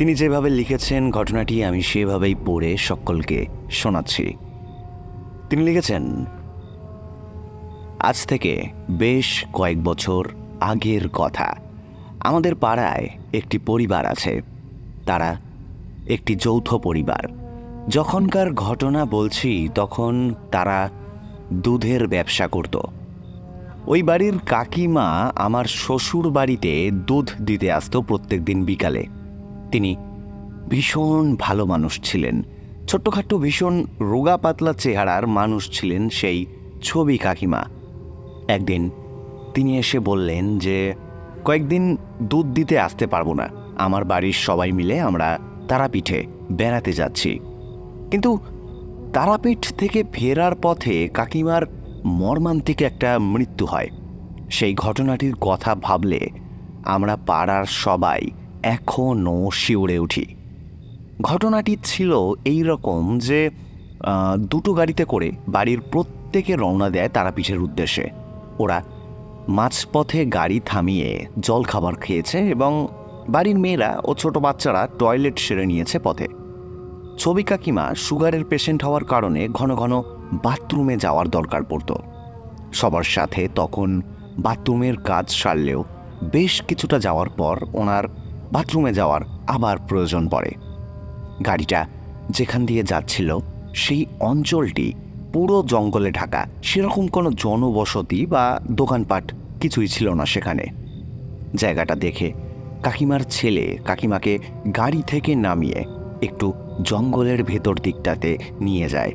তিনি যেভাবে লিখেছেন ঘটনাটি আমি সেভাবেই পড়ে সকলকে শোনাচ্ছি। তিনি লিখেছেন, আজ থেকে বেশ কয়েক বছর আগের কথা। আমাদের পাড়ায় একটি পরিবার আছে। তারা একটি যৌথ পরিবার। যখনকার ঘটনা বলছি, তখন তারা দুধের ব্যবসা করতো। ওই বাড়ির কাকিমা আমার শ্বশুর বাড়িতে দুধ দিতে আসতো প্রত্যেক দিন বিকালে। তিনি ভীষণ ভালো মানুষ ছিলেন। ছোট্টখাট্ট ভীষণ রোগা পাতলা চেহারার মানুষ ছিলেন সেই ছবি কাকিমা। একদিন তিনি এসে বললেন যে, কয়েকদিন দুধ দিতে আসতে পারব না। আমার বাড়ির সবাই মিলে আমরা তারাপীঠে বেড়াতে যাচ্ছি। কিন্তু তারাপীঠ থেকে ফেরার পথে কাকিমার মর্মান্তিক একটা মৃত্যু হয়। সেই ঘটনাটির কথা ভাবলে আমরা পাড়ার সবাই এখনও শিউরে উঠি। ঘটনাটি ছিল এই রকম যে দুটো গাড়িতে করে বাড়ির প্রত্যেকে রওনা দেয় তারাপীঠের উদ্দেশ্যে। ওরা মাঝপথে গাড়ি থামিয়ে জল খাবার খেয়েছে এবং বাড়ির মেয়েরা ও ছোট বাচ্চারা টয়লেট সেরে নিয়েছে পথে। ছবি কাকিমা সুগারের পেশেন্ট হওয়ার কারণে ঘন ঘন বাথরুমে যাওয়ার দরকার পড়তো। সবার সাথে তখন বাথরুমের কাজ সারলেও বেশ কিছুটা যাওয়ার পর ওনার বাথরুমে যাওয়ার আবার প্রয়োজন পড়ে। গাড়িটা যেখান দিয়ে যাচ্ছিল, সেই অঞ্চলটি পুরো জঙ্গলে ঢাকা, সেরকম কোনো জনবসতি বা দোকানপাট কিছুই ছিল না সেখানে। জায়গাটা দেখে কাকিমার ছেলে কাকিমাকে গাড়ি থেকে নামিয়ে একটু জঙ্গলের ভেতর দিকটাতে নিয়ে যায়।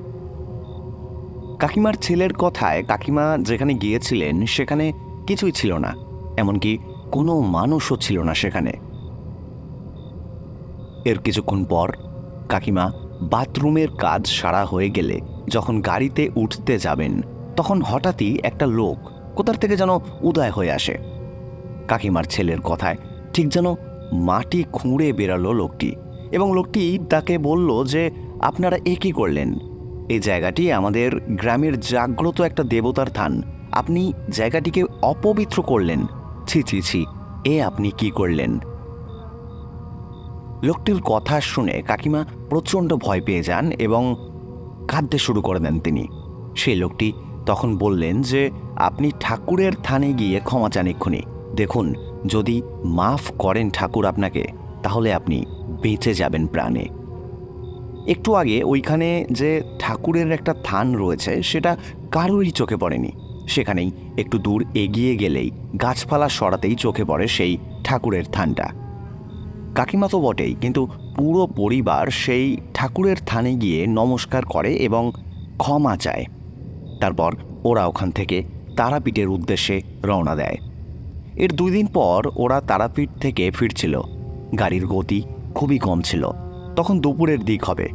কাকিমার ছেলের কথায় কাকিমা যেখানে গিয়েছিলেন, সেখানে কিছুই ছিল না, এমনকি কোনো মানুষও ছিল না সেখানে। এর কিছুক্ষণ পর কাকিমা বাথরুমের কাজ সারা হয়ে গেলে যখন গাড়িতে উঠতে যাবেন, তখন হঠাৎই একটা লোক কোথার থেকে যেন উদয় হয়ে আসে। কাকিমার ছেলের কথায় ঠিক যেন মাটি খুঁড়ে বেরালো লোকটি এবং লোকটি তাকে বলল যে, আপনারা এ কী করলেন? এই জায়গাটি আমাদের গ্রামের জাগ্রত একটা দেবতার থান। আপনি জায়গাটিকে অপবিত্র করলেন। ছি ছি ছি, এ আপনি কি করলেন? লোকটির কথা শুনে কাকিমা প্রচণ্ড ভয় পেয়ে যান এবং কাঁদতে শুরু করে দেন তিনি। সেই লোকটি তখন বললেন যে, আপনি ঠাকুরের থানে গিয়ে ক্ষমা চান এক্ষুনি। দেখুন, যদি মাফ করেন ঠাকুর আপনাকে, তাহলে আপনি বেঁচে যাবেন প্রাণে। একটু আগে ওইখানে যে ঠাকুরের একটা থান রয়েছে, সেটা কারোরই চোখে পড়েনি। সেখানেই একটু দূর এগিয়ে গেলেই গাছপালা সরাতেই চোখে পড়ে সেই ঠাকুরের থানটা। কাকিমা তো বটেই, কিন্তু পুরো পরিবার সেই ঠাকুরের থানে গিয়ে নমস্কার করে এবং ক্ষমা চায়। তারপর ওরা ওখান থেকে তারাপীঠের উদ্দেশ্যে রওনা দেয়। এর দুই দিন পর ওরা তারাপীঠ থেকে ফিরছিল। গাড়ির গতি খুবই কম ছিল। তখন দুপুরের দিক হবে।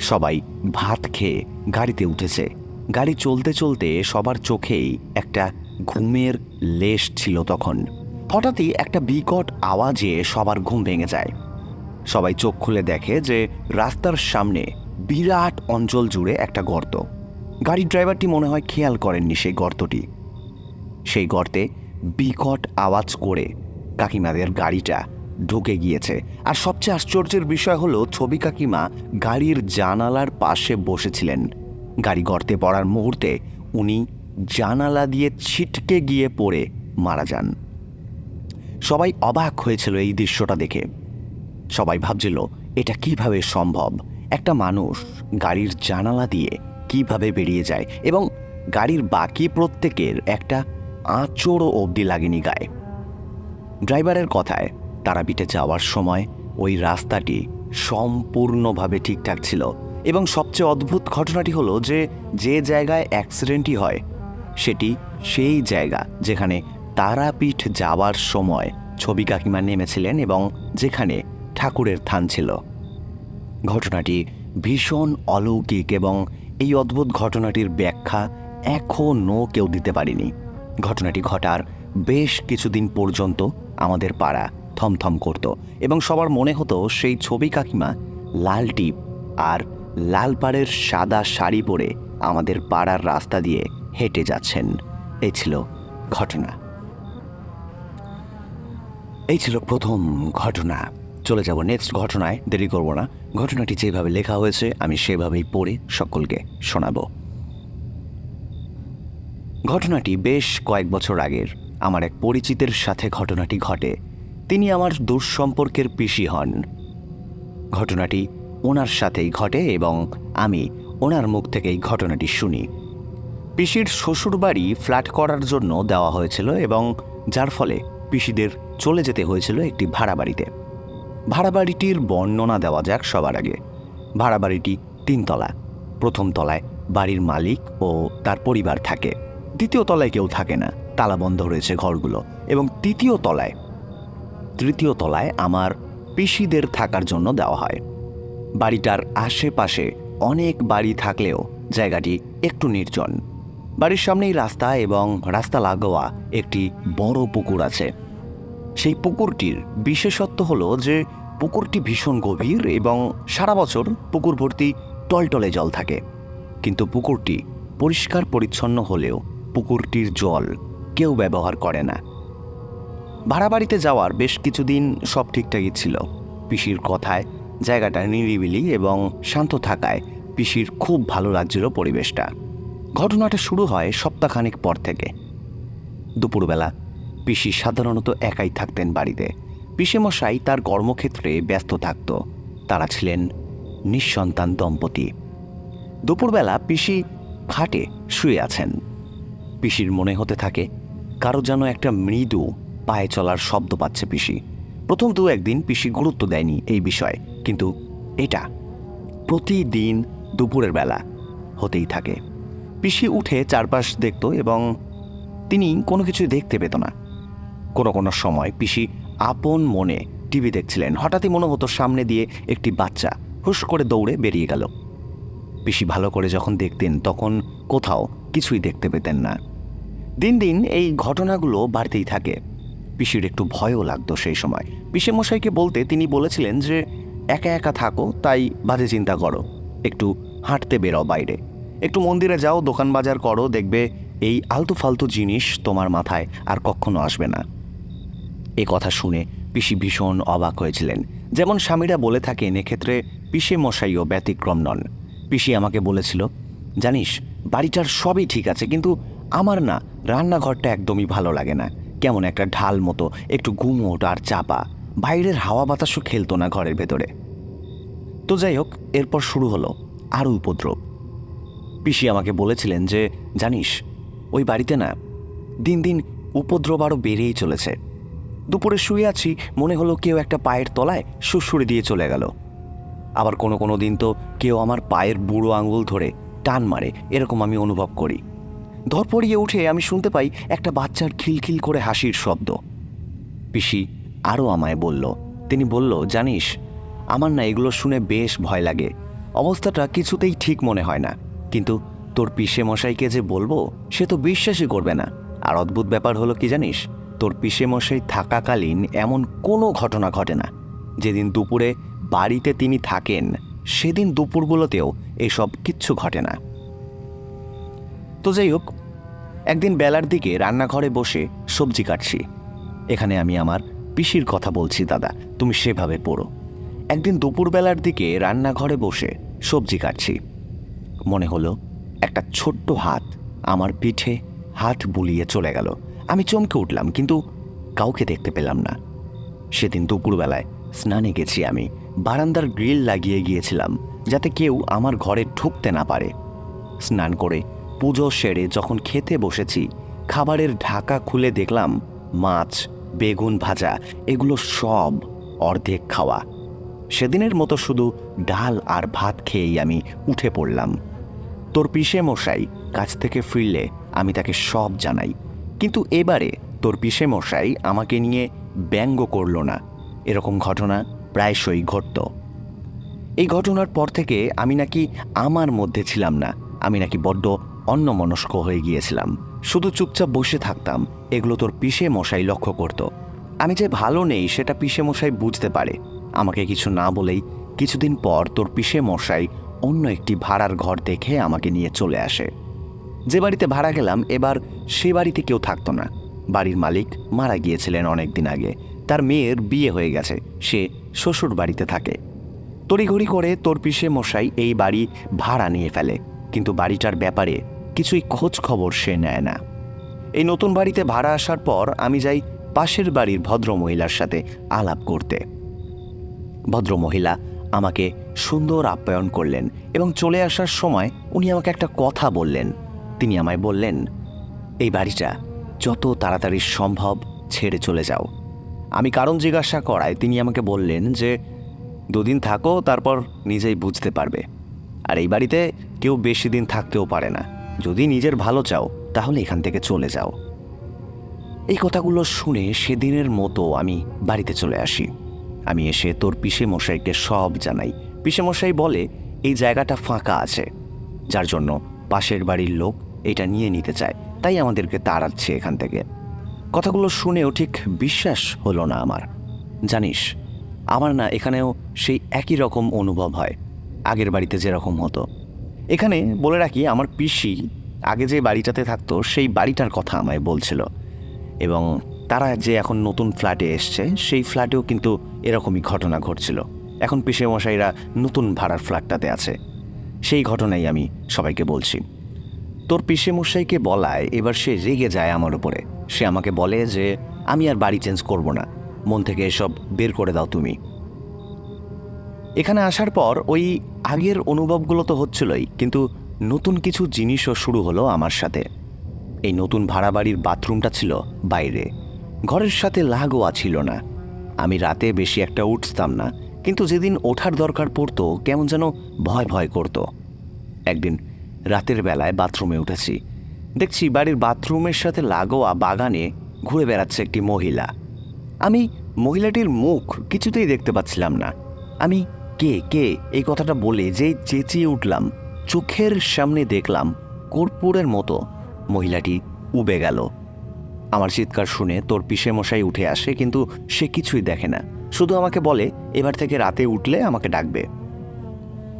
সবাই ভাত খেয়ে গাড়িতে উঠেছে। গাড়ি চলতে চলতে সবার চোখেই একটা ঘুমের লেশ ছিল তখন। হঠাৎই একটা বিকট আওয়াজে সবার ঘুম ভেঙে যায়। সবাই চোখ খুলে দেখে যে রাস্তার সামনে বিরাট অঞ্চল জুড়ে একটা গর্ত। গাড়ির ড্রাইভারটি মনে হয় খেয়াল করেননি সেই গর্তটি। সেই গর্তে বিকট আওয়াজ করে কাকিমাদের গাড়িটা ঢুকে গিয়েছে। আর সবচেয়ে আশ্চর্যের বিষয় হলো, ছবি কাকিমা গাড়ির জানালার পাশে বসেছিলেন। গাড়ি গর্তে পড়ার মুহূর্তে উনি জানালা দিয়ে ছিটকে গিয়ে পড়ে মারা যান। সবাই অবাক হয়েছিল এই দৃশ্যটা দেখে। সবাই ভাবছিল, এটা কীভাবে সম্ভব? একটা মানুষ গাড়ির জানালা দিয়ে কীভাবে বেরিয়ে যায় এবং গাড়ির বাকি প্রত্যেকের একটা আঁচড়ও অবধি লাগেনি গায়ে। ড্রাইভারের কথায় তারাপীঠে যাওয়ার সময় ওই রাস্তাটি সম্পূর্ণভাবে ঠিকঠাক ছিল এবং সবচেয়ে অদ্ভুত ঘটনাটি হলো যে যে জায়গায় অ্যাক্সিডেন্টই হয়, সেটি সেই জায়গা যেখানে তারাপীঠ যাওয়ার সময় ছবি কাকিমা নেমেছিলেন এবং যেখানে ঠাকুরের থান ছিল। ঘটনাটি ভীষণ অলৌকিক এবং এই অদ্ভুত ঘটনাটির ব্যাখ্যা এখনও কেউ দিতে পারেনি। ঘটনাটি ঘটার বেশ কিছুদিন পর্যন্ত আমাদের পাড়া থমথম করত এবং সবার মনে হতো সেই ছবি কাকিমা লাল টিপ আর লাল পাড়ের সাদা শাড়ি পরে আমাদের পাড়ার রাস্তা দিয়ে হেঁটে যাচ্ছেন। এ ছিল ঘটনা। এই ছিল প্রথম ঘটনা। চলে যাব নেক্সট ঘটনায়, দেরি করব না। ঘটনাটি যেভাবে লেখা হয়েছে, আমি সেভাবেই পড়ে সকলকে শোনাবো। ঘটনাটি বেশ কয়েক বছর আগের। আমার এক পরিচিতের সাথে ঘটনাটি ঘটে। তিনি আমার দুঃসম্পর্কের পিসি হন। ঘটনাটি ওনার সাথেই ঘটে এবং আমি ওনার মুখ থেকেই ঘটনাটি শুনি। পিসির শ্বশুরবাড়ি ফ্ল্যাট করার জন্য দেওয়া হয়েছিল এবং যার ফলে পিসিদের চলে যেতে হয়েছিল একটি ভাড়া বাড়িতে। ভাড়া বাড়িটির বর্ণনা দেওয়া যাক সবার আগে। ভাড়া বাড়িটি তিনতলা। প্রথম তলায় বাড়ির মালিক ও তার পরিবার থাকে। দ্বিতীয় তলায় কেউ থাকে না। তালা বন্ধ রয়েছে ঘরগুলো। এবং তৃতীয় তলায় তৃতীয় তলায় আমার পিসিদের থাকার জন্য দেওয়া হয়। বাড়িটার আশেপাশে অনেক বাড়ি থাকলেও জায়গাটি একটু নির্জন। বাড়ির সামনেই রাস্তা এবং রাস্তা লাগোয়া একটি বড় পুকুর আছে। সেই পুকুরটির বিশেষত্ব হলো যে পুকুরটি ভীষণ গভীর এবং সারা বছর পুকুর ভর্তি টলটলে জল থাকে। কিন্তু পুকুরটি পরিষ্কার পরিচ্ছন্ন হলেও পুকুরটির জল কেউ ব্যবহার করে না। ভাড়া বাড়িতে যাওয়ার বেশ কিছুদিন সব ঠিকঠাকই ছিল। পিসির কথায় জায়গাটা নিরিবিলি এবং শান্ত থাকায় পিসির খুব ভালো লাগছিল পরিবেশটা। ঘটনাটা শুরু হয় সপ্তাহখানেক পর থেকে। দুপুরবেলা পিসি সাধারণত একাই থাকতেন বাড়িতে। পিসেমশাই তার কর্মক্ষেত্রে ব্যস্ত থাকত। তারা ছিলেন নিঃসন্তান দম্পতি। দুপুরবেলা পিসি খাটে শুয়ে আছেন। পিসির মনে হতে থাকে, কারও যেন একটা মৃদু পায়ে চলার শব্দ পাচ্ছে পিসি। প্রথম দু একদিন পিসি গুরুত্ব দেয়নি এই বিষয়ে, কিন্তু এটা প্রতিদিন দুপুরের বেলা হতেই থাকে। পিসি উঠে চারপাশ দেখত এবং তিনি কোনো কিছু দেখতে পেত না। কোনো কোনো সময় পিসি আপন মনে টিভি দেখছিলেন। হঠাৎই মনে হতো সামনে দিয়ে একটি বাচ্চা হুশ করে দৌড়ে বেরিয়ে গেল। পিসি ভালো করে যখন দেখতেন তখন কোথাও কিছুই দেখতে পেতেন না। দিন দিন এই ঘটনাগুলো বাড়তেই থাকে। পিসির একটু ভয়ও লাগতো সেই সময়। পিসে মশাইকে বলতে তিনি বলেছিলেন যে, একা একা থাকো, তাই বাজে চিন্তা করো। একটু হাঁটতে বেরো বাইরে। একটু মন্দিরে যাও, দোকান বাজার করো, দেখবে এই আলতু ফালতু জিনিস তোমার মাথায় আর কখনো আসবে না। এ কথা শুনে পিসি ভীষণ অবাক হয়েছিলেন। যেমন স্বামীরা বলে থাকেন, এক্ষেত্রে পিসে মশাইও ব্যতিক্রম নন। পিসি আমাকে বলেছিল, জানিস, বাড়িটার সবই ঠিক আছে, কিন্তু আমার না রান্নাঘরটা একদমই ভালো লাগে না। কেমন একটা ঢাল মতো, একটু গুমোট আর চাপা। বাইরের হাওয়া বাতাসও খেলতো না ঘরের ভেতরে। তো যাই হোক, এরপর শুরু হলো আরও উপদ্রব। পিসি আমাকে বলেছিলেন যে, জানিস, ওই বাড়িতে না, দিন দিন উপদ্রব আরও বেড়েই চলেছে। দুপুরে শুয়ে আছি, মনে হলো কেউ একটা পায়ের তলায় সুসুরে দিয়ে চলে গেল। আবার কোনো কোনো দিন তো কেউ আমার পায়ের বুড়ো আঙুল ধরে টান মারে, এরকম আমি অনুভব করি। ধরপড়িয়ে উঠে আমি শুনতে পাই একটা বাচ্চার খিলখিল করে হাসির শব্দ। পিসি আরও আমায় বলল, তিনি বলল, জানিস, আমার না এগুলো শুনে বেশ ভয় লাগে। অবস্থাটা কিছুতেই ঠিক মনে হয় না। কিন্তু তোর পিসে মশাইকে যে বলব, সে তো বিশ্বাসই করবে না। আর অদ্ভুত ব্যাপার হলো কি জানিস, তোর পিসে মশাই থাকাকালীন এমন কোনো ঘটনা ঘটে না। যেদিন দুপুরে বাড়িতে তিনি থাকেন, সেদিন দুপুরগুলোতেও এসব কিচ্ছু ঘটে না। তো যাই হোক, একদিন বেলার দিকে রান্নাঘরে বসে সবজি কাটছি। এখানে আমি আমার পিসির কথা বলছি, দাদা, তুমি সেভাবে পড়ো। একদিন দুপুরবেলার দিকে রান্নাঘরে বসে সবজি কাটছি। মনে হলো একটা ছোট্ট হাত আমার পিঠে হাত বুলিয়ে চলে গেল। আমি চমকে উঠলাম, কিন্তু কাউকে দেখতে পেলাম না। সেদিন দুপুরবেলায় স্নানে গেছি আমি। বারান্দার গ্রিল লাগিয়ে গিয়েছিলাম, যাতে কেউ আমার ঘরে ঢুকতে না পারে। স্নান করে পুজো সেরে যখন খেতে বসেছি, খাবারের ঢাকা খুলে দেখলাম মাছ, বেগুন ভাজা, এগুলো সব অর্ধেক খাওয়া। সেদিনের মতো শুধু ডাল আর ভাত খেয়েই আমি উঠে পড়লাম। তোর পিসে মশাই কাছ থেকে ফিরলে আমি তাকে সব জানাই। কিন্তু এবারে তোর পিসে মশাই আমাকে নিয়ে ব্যঙ্গ করল না। এরকম ঘটনা প্রায়শই ঘটত। এই ঘটনার পর থেকে আমি নাকি আমার মধ্যে ছিলাম না। আমি নাকি বড্ড অন্যমনস্ক হয়ে গিয়েছিলাম। শুধু চুপচাপ বসে থাকতাম, এগুলো তোর পিসে মশাই লক্ষ্য করত। আমি যে ভালো নেই সেটা পিসে মশাই বুঝতে পারে। আমাকে কিছু না বলেই কিছুদিন পর তোর পিসে মশাই অন্য একটি ভাড়ার ঘর দেখে আমাকে নিয়ে চলে আসে। যে বাড়িতে ভাড়া গেলাম, এবার সে বাড়িতে কেউ থাকতো না। বাড়ির মালিক মারা গিয়েছিলেন অনেক দিন আগে। তার মেয়ের বিয়ে হয়ে গেছে। সে শ্বশুর বাড়িতে থাকে। তড়িঘড়ি করে তোর পিসে মশাই এই বাড়ি ভাড়া নিয়ে ফেলে। কিন্তু বাড়িটার ব্যাপারে কিছুই খোঁজ খবর সে নেয় না। এই নতুন বাড়িতে ভাড়া আসার পর আমি যাই পাশের বাড়ির ভদ্র মহিলার সাথে আলাপ করতে। ভদ্রমহিলা আমাকে সুন্দর আপ্যায়ন করলেন এবং চলে আসার সময় উনি আমাকে একটা কথা বললেন। তিনি আমায় বললেন, এই বাড়িটা যত তাড়াতাড়ি সম্ভব ছেড়ে চলে যাও। আমি কারণ জিজ্ঞাসা করায় তিনি আমাকে বললেন যে, দুদিন থাকো, তারপর নিজেই বুঝতে পারবে। আর এই বাড়িতে কেউ বেশি দিন থাকতেও পারে না। যদি নিজের ভালো চাও, তাহলে এখান থেকে চলে যাও। এই কথাগুলো শুনে সেদিনের মতো আমি বাড়িতে চলে আসি। আমি এসে তোর পিসে মশাইকে সব জানাই। পিসে মশাই বলে, এই জায়গাটা ফাঁকা আছে। যার জন্য পাশের বাড়ির লোক এটা নিয়ে নিতে চায়। তাই আমাদেরকে তাড়াচ্ছে এখান থেকে। কথাগুলো শুনেও ঠিক বিশ্বাস হলো না আমার। জানিস, আমার না এখানেও সেই একই রকম অনুভব হয়, আগের বাড়িতে যেরকম হতো। এখানে বলে রাখি, আমার পিসি আগে যে বাড়িটাতে থাকতো, সেই বাড়িটার কথা আমায় বলছিল। এবং তারা যে এখন নতুন ফ্ল্যাটে এসছে, সেই ফ্ল্যাটেও কিন্তু এরকমই ঘটনা ঘটছিল। এখন পিসে মশাইরা নতুন ভাড়ার ফ্ল্যাটটাতে আছে। সেই ঘটনাই আমি সবাইকে বলছি। তোর পিসে মশাইকে বলায় এবার সে রেগে যায় আমার উপরে। সে আমাকে বলে যে, আমি আর বাড়ি চেঞ্জ করব না। মন থেকে এসব বের করে দাও তুমি। এখানে আসার পর ওই আগের অনুভবগুলো তো হচ্ছিলই, কিন্তু নতুন কিছু জিনিসও শুরু হলো আমার সাথে। এই নতুন ভাড়া বাড়ির বাথরুমটা ছিল বাইরে। ঘরের সাথে লাগোয়া ছিল না। আমি রাতে বেশি একটা উঠতাম না, কিন্তু যেদিন ওঠার দরকার পড়তো, কেমন যেন ভয় ভয় করতো। একদিন রাতের বেলায় বাথরুমে উঠেছি। দেখছি বাড়ির বাথরুমের সাথে লাগোয়া বাগানে ঘুরে বেড়াচ্ছে একটি মহিলা। আমি মহিলাটির মুখ কিছুতেই দেখতে পাচ্ছিলাম না। আমি কে কে, এই কথাটা বলে যেই চেঁচিয়ে উঠলাম, চোখের সামনে দেখলাম কর্পূরের মতো। মহিলাটি উবে গেল। আমার চিৎকার শুনে তোর পিসে মশাই উঠে আসে, কিন্তু সে কিছুই দেখে না। শুধু আমাকে বলে, এবার থেকে রাতে উঠলে আমাকে ডাকবে।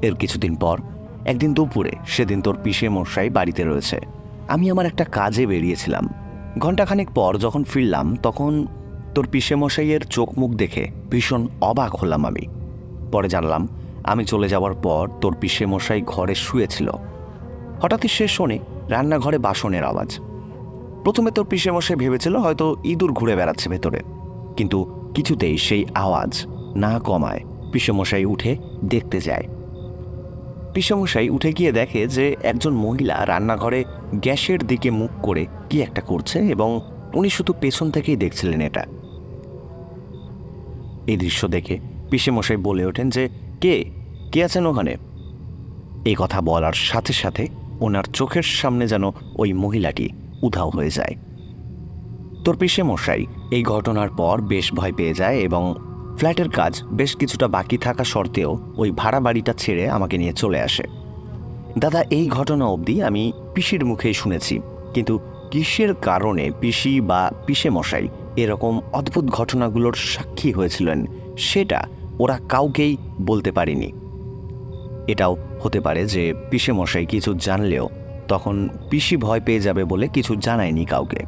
এর কিছুদিন পর, একদিন দুপুরে, সেদিন তোর পিসে মশাই বাড়িতে রয়েছে। আমি আমার একটা কাজে বেরিয়েছিলাম। ঘন্টাখানেক পর যখন ফিরলাম, তখন তোর পিসে মশাইয়ের চোখ মুখ দেখে ভীষণ অবাক হলাম আমি। পরে জানলাম, আমি চলে যাওয়ার পর তোর পিসে মশাই ঘরে শুয়েছিল। হঠাৎই সে শোনে রান্নাঘরে বাসনের আওয়াজ। প্রথমে তোর পিসে মশাই ভেবেছিল হয়তো ইঁদুর ঘুরে বেড়াচ্ছে ভেতরে। কিন্তু কিছুতেই সেই আওয়াজ না কমায়। পিসেমশাই উঠে দেখতে যায়। পিসেমশাই উঠে গিয়ে দেখে যে একজন মহিলা রান্নাঘরে গ্যাসের দিকে মুখ করে কি একটা করছে এবং উনি শুধু পেছন থেকেই দেখছিলেন এটা। এই দৃশ্য দেখে পিসেমশাই বলে ওঠেন যে, কে? কে আছেন ওখানে? এই কথা বলার সাথে সাথে ওনার চোখের সামনে যেন ওই মহিলাটি উধাও হয়ে যায়। তোর পিসে মশাই, এই ঘটনার পর বেশ ভয় পেয়ে যায় এবং ফ্ল্যাটের কাজ বেশ কিছুটা বাকি থাকা সত্ত্বেও ওই ভাড়া বাড়িটা ছেড়ে আমাকে নিয়ে চলে আসে। দাদা, এই ঘটনা অবধি আমি পিসির মুখেই শুনেছি, কিন্তু কিসের কারণে পিসি বা পিসে মশাই এরকম অদ্ভুত ঘটনাগুলোর সাক্ষী হয়েছিলেন সেটা ওরা কাউকেই বলতে পারেনি। এটাও হতে পারে যে পিসে মশাই কিছু জানলেও তখন পিসি ভয় পেয়ে যাবে বলে কিছু জানায়নি কাউকে।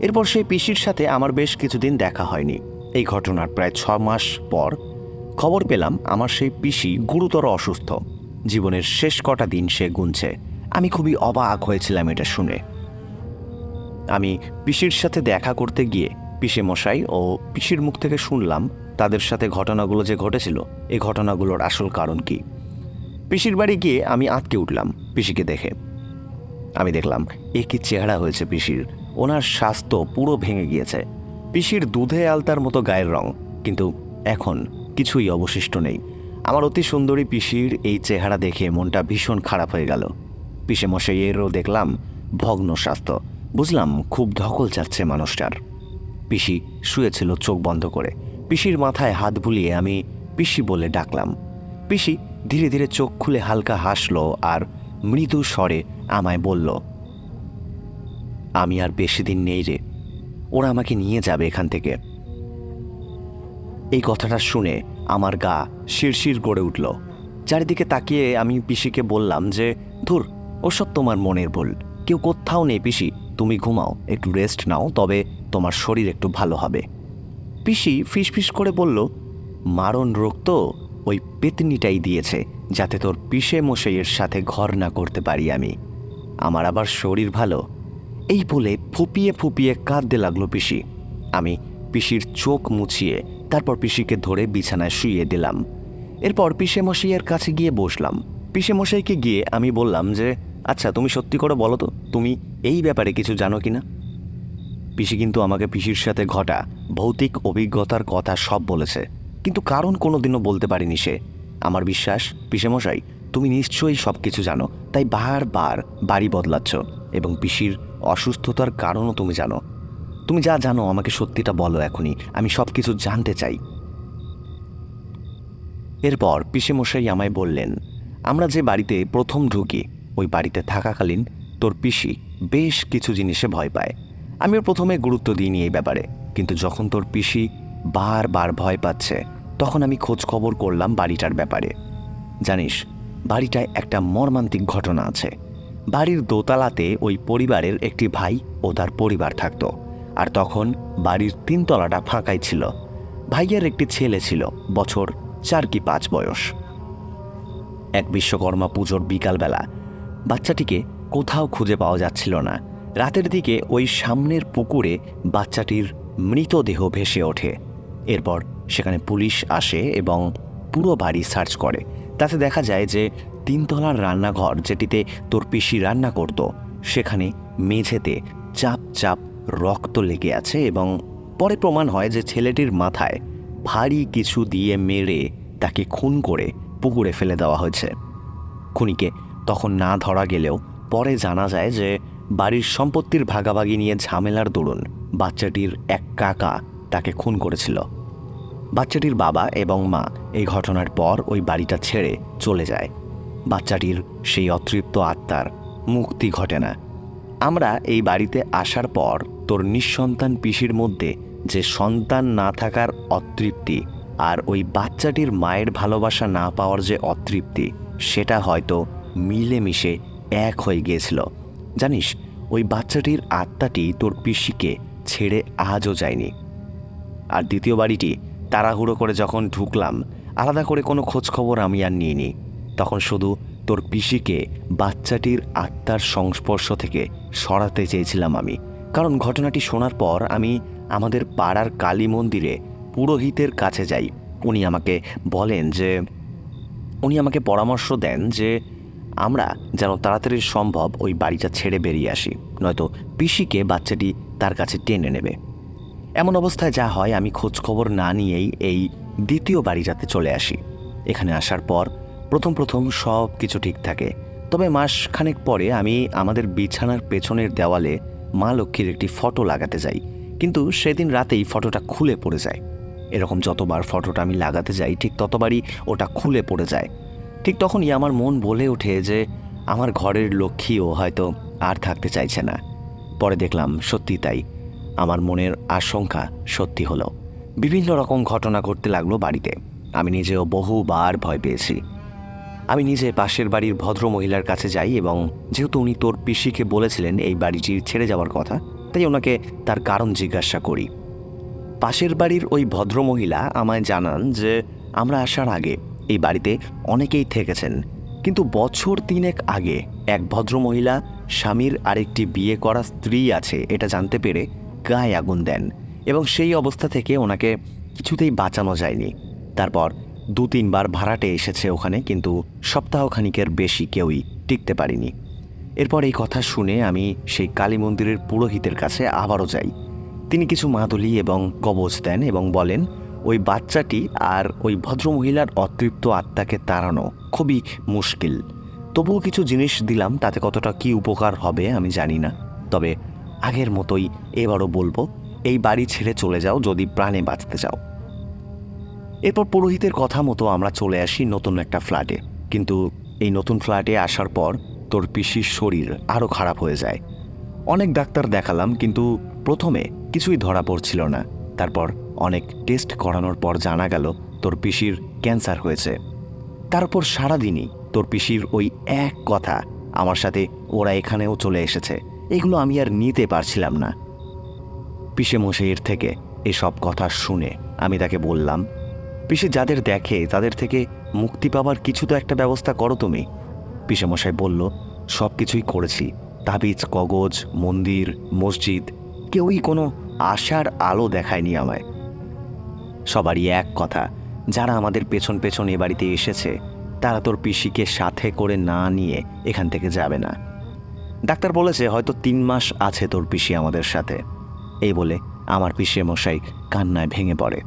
এরপর সেই পিসির সাথে আমার বেশ কিছুদিন দেখা হয়নি। এই ঘটনার প্রায় ছ মাস পর খবর পেলাম আমার সেই পিসি গুরুতর অসুস্থ। জীবনের শেষ কটা দিন সে গুনছে। আমি খুবই অবাক হয়েছিলাম এটা শুনে। আমি পিসির সাথে দেখা করতে গিয়ে পিসে মশাই ও পিসির মুখ থেকে শুনলাম তাদের সাথে ঘটনাগুলো যে ঘটেছিল এই ঘটনাগুলোর আসল কারণ কি। পিসির বাড়ি গিয়ে আমি আটকে উঠলাম পিসিকে দেখে। আমি দেখলাম, এ কি চেহারা হয়েছে পিসির। ওনার স্বাস্থ্য পুরো ভেঙে গিয়েছে। পিসির দুধে আলতার মতো গায়ের রং, কিন্তু এখন কিছুই অবশিষ্ট নেই। আমার অতি সুন্দরী পিসির এই চেহারা দেখে মনটা ভীষণ খারাপ হয়ে গেল। পিসে মশাইয়েরও দেখলাম ভগ্ন স্বাস্থ্য। বুঝলাম, খুব ধকল যাচ্ছে মানুষটার। পিসি শুয়েছিল চোখ বন্ধ করে। পিসির মাথায় হাত বুলিয়ে আমি পিসি বলে ডাকলাম। পিসি ধীরে ধীরে চোখ খুলে হালকা হাসলো আর মৃদু স্বরে আমায় বলল, আমি আর বেশি দিন নেই রে, ওরা আমাকে নিয়ে যাবে এখান থেকে। এই কথাটা শুনে আমার গা শিরশির গড়ে উঠল। চারিদিকে তাকিয়ে আমি পিসিকে বললাম যে, ধুর, ওসব তোমার মনের ভুল। কেউ কোথাও নেই পিসি, তুমি ঘুমাও, একটু রেস্ট নাও, তবে তোমার শরীর একটু ভালো হবে। পিসি ফিসফিস করে বলল, মারণ রোগ তো ওই পেতনিটাই দিয়েছে, যাতে তোর পিসে মশাইয়ের সাথে ঘর না করতে পারি আমি। আমার আবার শরীর ভালো। এই বলে ফুপিয়ে ফুপিয়ে কাঁদতে লাগল পিসি। আমি পিসির চোখ মুছিয়ে তারপর পিসিকে ধরে বিছানায় শুইয়ে দিলাম। এরপর পিসে মশাইয়ের কাছে গিয়ে বসলাম। পিসে মশাইকে গিয়ে আমি বললাম যে আচ্ছা তুমি সত্যি করে বলো তো, তুমি এই ব্যাপারে কিছু জানো কি না? পিসি কিন্তু আমাকে পিসির সাথে ঘটা ভৌতিক অভিজ্ঞতার কথা সব বলেছে। কিন্তু কারণ কোনোদিনও বলতে পারিনি সে। আমার বিশ্বাস, পিসেমশাই, তুমি নিশ্চয়ই সব কিছু জানো, তাই বারবার বাড়ি বদলাচ্ছ এবং পিসির অসুস্থতার কারণও তুমি জানো। তুমি যা জানো, আমাকে সত্যিটা বলো এখনই, আমি সব কিছু জানতে চাই। এরপর পিসেমশাই আমায় বললেন, আমরা যে বাড়িতে প্রথম ঢুকি, ওই বাড়িতে থাকাকালীন তোর পিসি বেশ কিছু জিনিসে ভয় পায়। আমিও প্রথমে গুরুত্ব দিইনি এই ব্যাপারে, কিন্তু যখন তোর পিসি বারবার ভয় পাচ্ছে। তখন আমি খোঁজ খবর করলাম বাড়িটার ব্যাপারে। জানিস, বাড়িটায় একটা মর্মান্তিক ঘটনা আছে। বাড়ির দোতলাতে ওই পরিবারের একটি ভাই ও তার পরিবার থাকতো। আর তখন বাড়ির তিনতলাটা ফাঁকাই ছিল। ভাইয়ের একটি ছেলে ছিল, বছর চার কি পাঁচ বয়স। এক বিশ্বকর্মা পুজোর বিকালবেলা বাচ্চাটিকে কোথাও খুঁজে পাওয়া যাচ্ছিল না। রাতের দিকে ওই সামনের পুকুরে বাচ্চাটির মৃতদেহ ভেসে ওঠে। এরপর সেখানে পুলিশ আসে এবং পুরো বাড়ি সার্চ করে। তাতে দেখা যায় যে তিনতলার রান্নাঘর যেটিতে তোর পিসি রান্না করত, সেখানে মেঝেতে চাপ চাপ রক্ত লেগে আছে এবং পরে প্রমাণ হয় যে ছেলেটির মাথায় ভারী কিছু দিয়ে মেরে তাকে খুন করে পুকুরে ফেলে দেওয়া হয়েছে। খুনিকে তখন না ধরা গেলেও পরে জানা যায় যে বাড়ির সম্পত্তির ভাগাভাগি নিয়ে ঝামেলার দরুন বাচ্চাটির এক কাকা তাকে খুন করেছিল। বাচ্চাটির বাবা এবং মা এই ঘটনার পর ওই বাড়িটা ছেড়ে চলে যায়। বাচ্চাটির সেই অতৃপ্ত আত্মার মুক্তি ঘটে না। আমরা এই বাড়িতে আসার পর তোর নিঃসন্তান পিসির মধ্যে যে সন্তান না থাকার অতৃপ্তি আর ওই বাচ্চাটির মায়ের ভালোবাসা না পাওয়ার যে অতৃপ্তি, সেটা হয়তো মিলেমিশে এক হয়ে গিয়েছিল। জানিস, ওই বাচ্চাটির আত্মাটি তোর পিসিকে ছেড়ে আজও যায়নি। আর দ্বিতীয় বাড়িটি তাড়াহুড়ো করে যখন ঢুকলাম, আলাদা করে কোনো খোঁজখবর আমি আর নিইনি। তখন শুধু তোর পিসিকে, বাচ্চাটির আত্মার সংস্পর্শ থেকে সরাতে চেয়েছিলাম আমি। কারণ ঘটনাটি শোনার পর আমি আমাদের পাড়ার কালী মন্দিরে পুরোহিতের কাছে যাই। উনি আমাকে বলেন যে, উনি আমাকে পরামর্শ দেন যে, আমরা যেন তাড়াতাড়ি সম্ভব ওই বাড়িটা ছেড়ে বেরিয়ে আসি, নয়তো পিসিকে বাচ্চাটি তার কাছে টেনে নেবে। এমন অবস্থায় যা হয়, আমি খোঁজ খবর না নিয়েই এই দ্বিতীয় বাড়ি যাতে চলে আসি। এখানে আসার পর প্রথম প্রথম সব কিছু ঠিক থাকে। তবে মাস খানেক পরে আমি আমাদের বিছানার পেছনের দেওয়ালে মা লক্ষ্মীর একটি ফটো লাগাতে যাই। কিন্তু সেদিন রাতেই ফটোটা খুলে পড়ে যায়। এরকম যতবার ফটোটা আমি লাগাতে যাই, ঠিক ততবারই ওটা খুলে পড়ে যায়। ঠিক তখনই আমার মন বলে ওঠে যে, আমার ঘরের লক্ষ্মীও হয়তো আর থাকতে চাইছে না। পরে দেখলাম সত্যি তাই। আমার মনের আশঙ্কা সত্যি হলো। বিভিন্ন রকম ঘটনা ঘটতে লাগল বাড়িতে। আমি নিজেও বহুবার ভয় পেয়েছি। আমি নিজে পাশের বাড়ির ভদ্র মহিলার কাছে যাই এবং যেহেতু উনি তোর পিসিকে বলেছিলেন এই বাড়িটি ছেড়ে যাওয়ার কথা, তাই ওনাকে তার কারণ জিজ্ঞাসা করি। পাশের বাড়ির ওই ভদ্রমহিলা আমায় জানান যে আমরা আসার আগে এই বাড়িতে অনেকেই থেকেছেন। কিন্তু বছর তিনেক আগে এক ভদ্রমহিলা স্বামীর আরেকটি বিয়ে করা স্ত্রী আছে, এটা জানতে পেরে গায়ে আগুন দেন এবং সেই অবস্থা থেকে ওনাকে কিছুতেই বাঁচানো যায়নি। তারপর দু তিনবার ভাড়াটে এসেছে ওখানে, কিন্তু সপ্তাহখানিকের বেশি কেউই টিকতে পারিনি। এরপর এই কথা শুনে আমি সেই কালী মন্দিরের পুরোহিতের কাছে আবারও যাই। তিনি কিছু মাদুলি এবং কবচ দেন এবং বলেন, ওই বাচ্চাটি আর ওই ভদ্রমহিলার অতৃপ্ত আত্মাকে তাড়ানো খুবই মুশকিল। তবুও কিছু জিনিস দিলাম, তাতে কতটা কি উপকার হবে আমি জানি না। তবে আগের মতোই এবারও বলব, এই বাড়ি ছেড়ে চলে যাও যদি প্রাণে বাঁচতে চাও। এরপর পুরোহিতের কথা মতো আমরা চলে আসি নতুন একটা ফ্ল্যাটে কিন্তু এই নতুন ফ্ল্যাটে আসার পর তোর পিসির শরীর আরও খারাপ হয়ে যায়। অনেক ডাক্তার দেখালাম, কিন্তু প্রথমে কিছুই ধরা পড়ছিল না। তারপর অনেক টেস্ট করানোর পর জানা গেল তোর পিসির ক্যান্সার হয়েছে। তারপর সারাদিনই তোর পিসির ওই এক কথা আমার সাথে ওরা এখানেও চলে এসেছে। এগুলো আমি আর নিতে পারছিলাম না। মশাইয়ের থেকে এসব কথা শুনে আমি তাকে বললাম, পিসে যাদের দেখে, তাদের থেকে মুক্তি পাওয়ার কিছু তো একটা ব্যবস্থা করো তুমি। মশাই বলল, সব কিছুই করেছি। তাবিজ, কগজ, মন্দির, মসজিদ, কেউই কোনো আশার আলো দেখায়নি আমায়। সবারই এক কথা, যারা আমাদের পেছন পেছন এ বাড়িতে এসেছে, তারা তোর পিসিকে সাথে করে না নিয়ে এখান থেকে যাবে না। ডাক্তার বলেছে হয়তো তিন মাস আছে তোর পিসি আমাদের সাথে। এই বলে আমার পিসে মশাই কান্নায় ভেঙে পড়ে।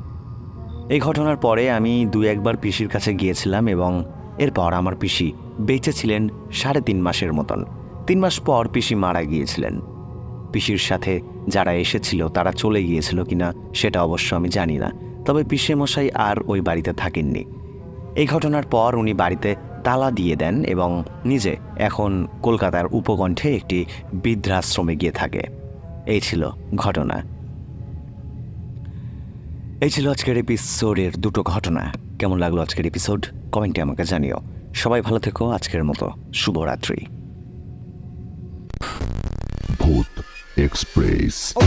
এই ঘটনার পরে আমি দু একবার পিসির কাছে গিয়েছিলাম এবং এরপর আমার পিসি বেঁচে ছিলেন সাড়ে তিন মাসের মতন। তিন মাস পর পিসি মারা গিয়েছিলেন। পিসির সাথে যারা এসেছিল, তারা চলে গিয়েছিল কিনা সেটা অবশ্য আমি জানি না। তবে পিসে মশাই আর ওই বাড়িতে থাকেননি। এই ঘটনার পর উনি বাড়িতে তালা দিয়ে দেন এবং নিজে এখন কলকাতার উপকণ্ঠে একটি বৃদ্ধাশ্রমে গিয়ে থাকে। এই ছিল ঘটনা। এই ছিল আজকের এপিসোডের দুটো ঘটনা। কেমন লাগল আজকের এপিসোড কমেন্টে আমাকে জানিও। সবাই ভালো থেকো, আজকের মতো শুভরাত্রি। ভূত এক্সপ্রেস।